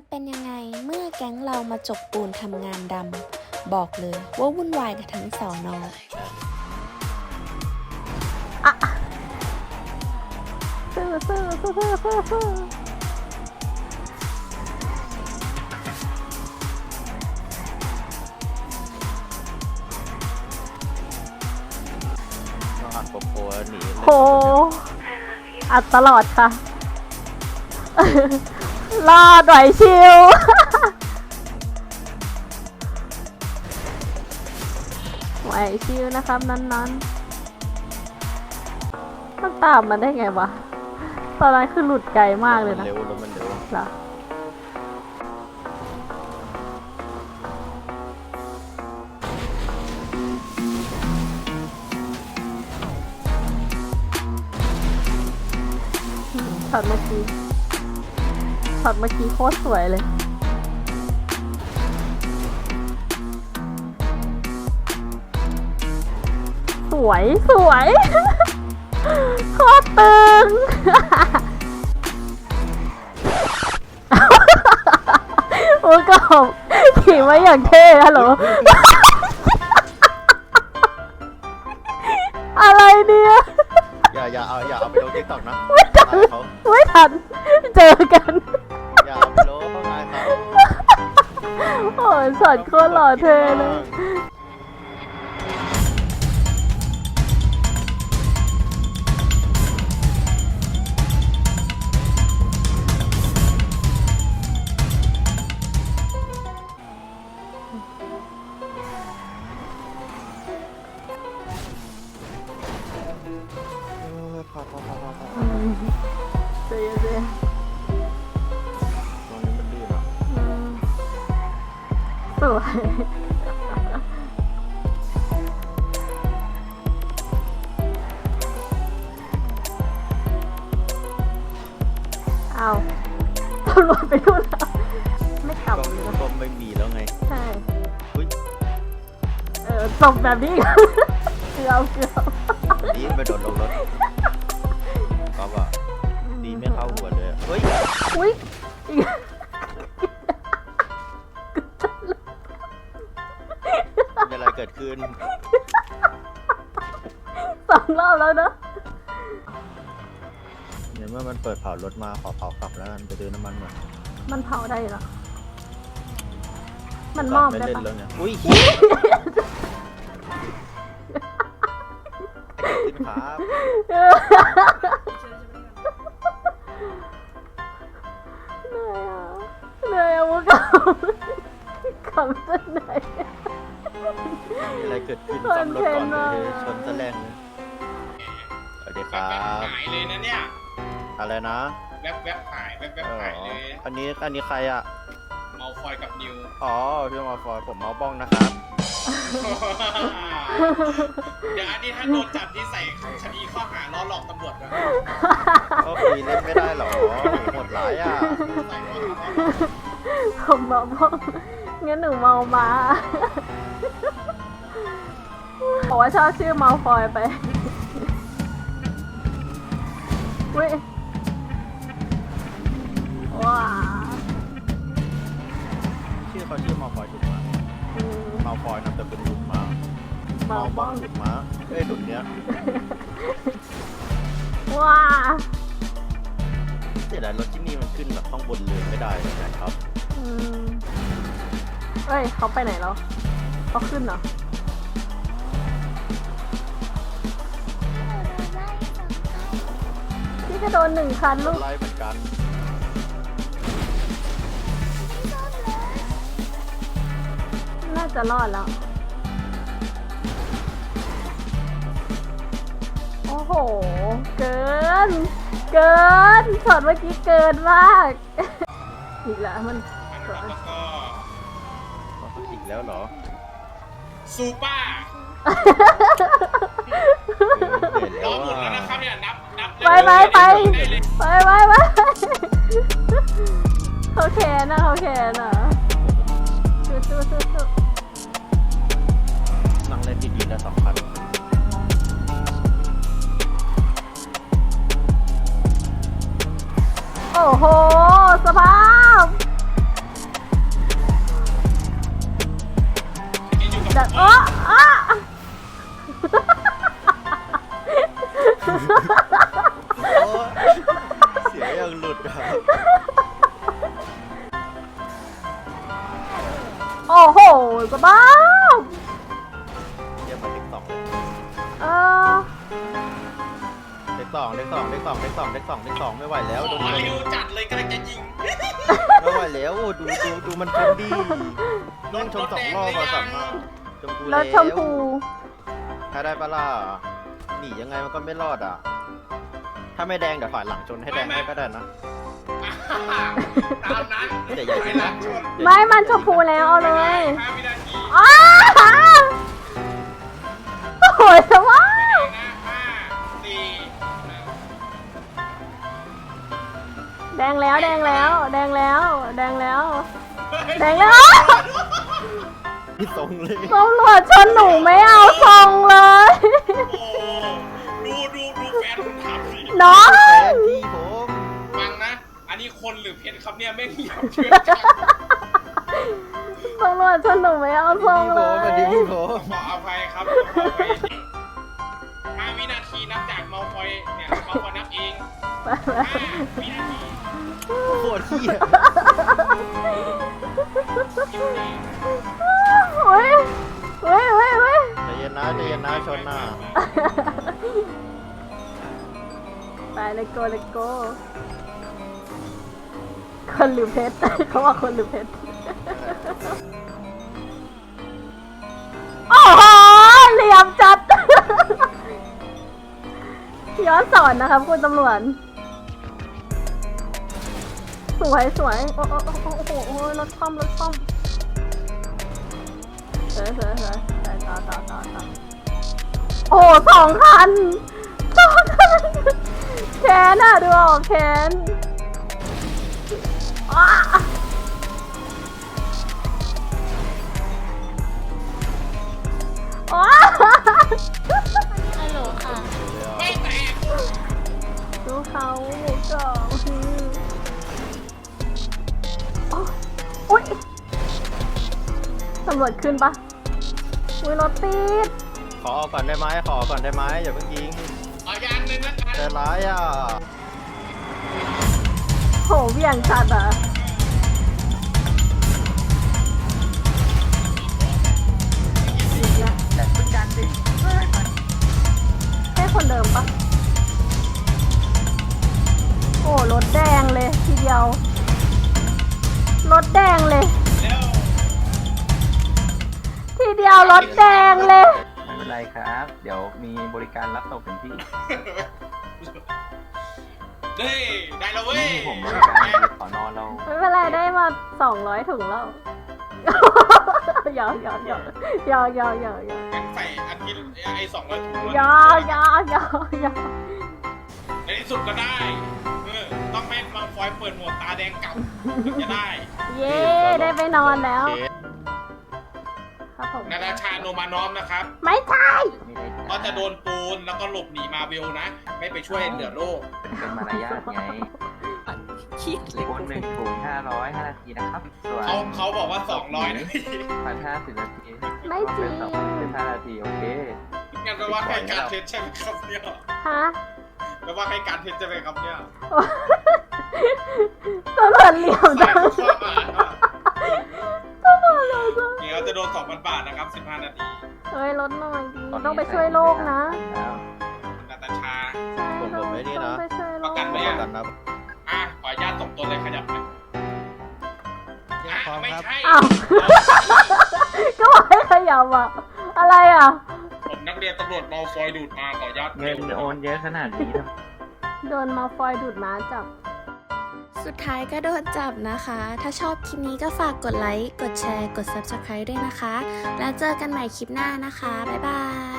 จะเป็นยังไงเมื่อแก๊งเรามาจกปูนทำงานดำบอกเลยว่าวุ่นวายกับทั้งสอนอสู้สู้สู้สู้สู้สู้ต้องหักโปโปหนีเลย โหอัดตลอดค่ะ รอดไหวชิว ไหวชิวนะครับนั้นๆ มันตามมาได้ไงวะ ตอนนั้นคือหลุดไกลมากเลยนะเร็วรถมันเร็วเหรอช็อตเมื่อกี้ ช็อตเมื่อกี้โคตรสวยเลยสวยสวยโคตรตึงโอ้กบขี่มาอย่างเท่ฮัลโหล โอ้ยสัตว์โคตรหล่อเท่เลย เอาตำรวจไปดูนแล้ว ไม่ก็กลับเลยนะก็ไม่มีแล้วไงใช่ อุ้ยเออตบแบบนี้ เกือบเกือบดีไปโดดลงรถ ขอเผากลับแล้วกันไปซื้อน้ำมันก่อนมันเผาได้เหรอ มันมอบไม่ได้เล่นปะแล้วเนี่ยอุ้ยขึ้นครับเออเหนื่อยอะเหนื่อยอะมุกเอาขำจนไหน มีอะไรเกิดขึ้นคซ่ออนมรเทถนก่อนต์เลอะยชนซะแรงเลยสวัสดีคแวรับบๆหายเลยนะเนี่ยอะไรนะ แวบแวบๆหายแวบแวบเออๆหายเลยอันนี้อันนี้ใครอะ เมาฟอยกับนิว อ๋อพี่มาฟอยผมเมาบ้องนะครับ เดี๋ยวอันนี้ถ้าโดนจับที่ใส่คดีข้อหาล้อหลอกตำรวจนะก็คุยเล่นไม่ได้หรอโหดร้ายอะ ใส่ข้อหาล้อหลอกผมเมาบ้องงั้นหนูเมามา บอกว่าชอบชื่อเมาฟอยไปเว้ย ว้าชื่อเขาชื่อมาฟอยถูกไหมอืมมาฟอยนำแต่เป็นหลุดมาเมาเมาบ้บ้อองงหลุดมาเอ้ยหลุดเนี้ยว้าเสียดายรถที่นี่มันขึ้นแบบข้างบนเลยไม่ได้เลยนะครับอืมเอ้ยเขาไปไหนแล้วเขาขึ้นเหรอพี่ก็โดนหนึ่งคันลูกไล่เหมือนกัน จะรอดแล้ว โอ้โห เกิน เกินช็อตเมื่อกี้เกินมาก อีกแล้วมันแล้วก็อีกแล้วเหรอซูเปอร์เห็นรแล้อวหมุนแล้วว่านะครับเนี่ยนับนับไปไปไปได้เลยไปไปไปเขาแขนนะเขาแขนอะสู้สู้สู้สู้ เสียงยังหลุดครับโอ้โหกบ้าเยี่ยมไปเลขสองเลยเออเลขสองเลขสองเลขสองเลขสองเลขสองเลขสองไม่ไหวแล้วดูดูอายุจัดเลยกำลังจะยิงไม่ไหวแล้วดูดูดูมันชป็นดีต้องชมสองรอบก่อนสามรอชมพูรแล้วถชมพูถ้าได้ปะล่ะ หนียังไงมันก็ไม่รอดอะ ถ้าไม่แดงเดี๋ยวฝ่ายหลังชนให้แดงให้ก็ได้นะ ตามนั้นแต่อย่ายิงนะไม่มันชมพูแล้วเอาเลยห้าวินาทีอ้าโอ้ยสบ้าพนะห้าสี่แดงแล้วแดงแล้ว แดงแล้ว แดงแล้ว แดงแล้วพี่ทรงเลยตำรวจชนหนูไม่เอาทรงเลย โอ้ดูดู ดูแฟนคุณถามสิน้อง แฟนพี่ผมฟังนะ อันนี้คนหรือเพชรครับเนี่ยแม่งเหยียบเชือกจังตำรวจชนหนูไม่เอาทรงพี่เลผมสวัสดีย พี่ผมขออภัยครับขออภัยห้าวินาทีนับจากเมาฟอยเนี่ยเมาฟอยนับเองห้าวินาทีโคตรเหี้ยเฮ้ยเฮ้ยเฮ้ยเฮ้ยใจเย็นนะใจเย็นนะชนหน้า ไป เลโก้เลโก้คนหรือเพชรเขาว่าคนหรือเพชรโอ้โหเหลี่ยมจัดย้อนสอนนะครับคุณตำรวจสวยสวยโอ้โอ้โอ้โอ้โอ้โอ้รถคว่ำรถคว่ำสวยสวยสวยต่อต่อต่อต่อโอ้สองคันสองคัน แขนอะดูออกแขนอ้าอ้าฮัลโหลค่ะ ดูเขาก็คืออ๋ออุ๊ยตำรวจขึ้นปะอุ้ยรถติดขอออกก่อนได้ไหมขอออกก่อนได้ไหมอย่าเพิ่งยิง แล้วกันใจร้ายอะโหเบี่ยงชัดอะให้คนเดิมปะโอ้รถแดงเลยทีเดียว รถแดงเลย ทีเดียวรถแดงเลย ไม่เป็นไรครับ เดี๋ยวมีบริการรับส่งถึงที่เด้ได้แล้วเว้ยนี่ผมบริการขอนอนเราไม่เป็นไรได้มาสองร้อยถุงแล้วยาวยาวยาวยาวยาวยาวยาวงั้นใส่อาทิตย์ไอ้สองร้อยถุงยาวยาวยาวยาวในที่สุดก็ได้ เออ ต้องให้มังฟอยเปิดโหมดตาแดงกลับถึงจะได้ เย้ได้ไปนอนแล้วโเคครับ ผมนาตาชาโนมาน้อมนะครับ ไม่ใช่ไม่ได้ก็จะโดนปูนแล้วก็หลบหนีมาเวลนะ ไม่ไปช่วยเหลือโลก เป็นเป็นมารยาทไงคนหนึ่งถุงห้าร้อยห้านาทีนะครับ ส่วนเขาเขาบอกว่า200นะพันห้าสิบนาทีไม่จริงเป็นสองพันเป็นห้านาที โอเคงั้นแปลว่าให้การเท็จใช่ไหมครับเนี่ยฮะแปลว่าให้การเท็จใช่ไหมครับเนี่ยตำรวจเหลี่ยมใส่จัง จังเดี๋ยวจะโดน2,000บาทนะครับ15นาทีเฮ้ยลดหน่อยดีต้องไปช่วยโลกนะแล้วนาตาชา ใช่ผมผมไม่นี่นะ ต้องไปช่วยโลประก กันไหมประอะ กันนะอะขออนุญาตส่งตัวเลยขยับหน่อยอะไม่ใช่อ้าว ก็บอกให้ขยับอะ อะไรอะ ผมนักเรียนตำรวจมอฟอยดูดมาขออนุญาตเงินโอนเยอะขนาดนี้ทำโดนมาฟอยดูดม้าจับ สุดท้ายก็โดนจับนะคะ ถ้าชอบคลิปนี้ก็ฝากกดไลค์ กดแชร์ กด Subscribe ด้วยนะคะ แล้วเจอกันใหม่คลิปหน้านะคะ บ๊ายบาย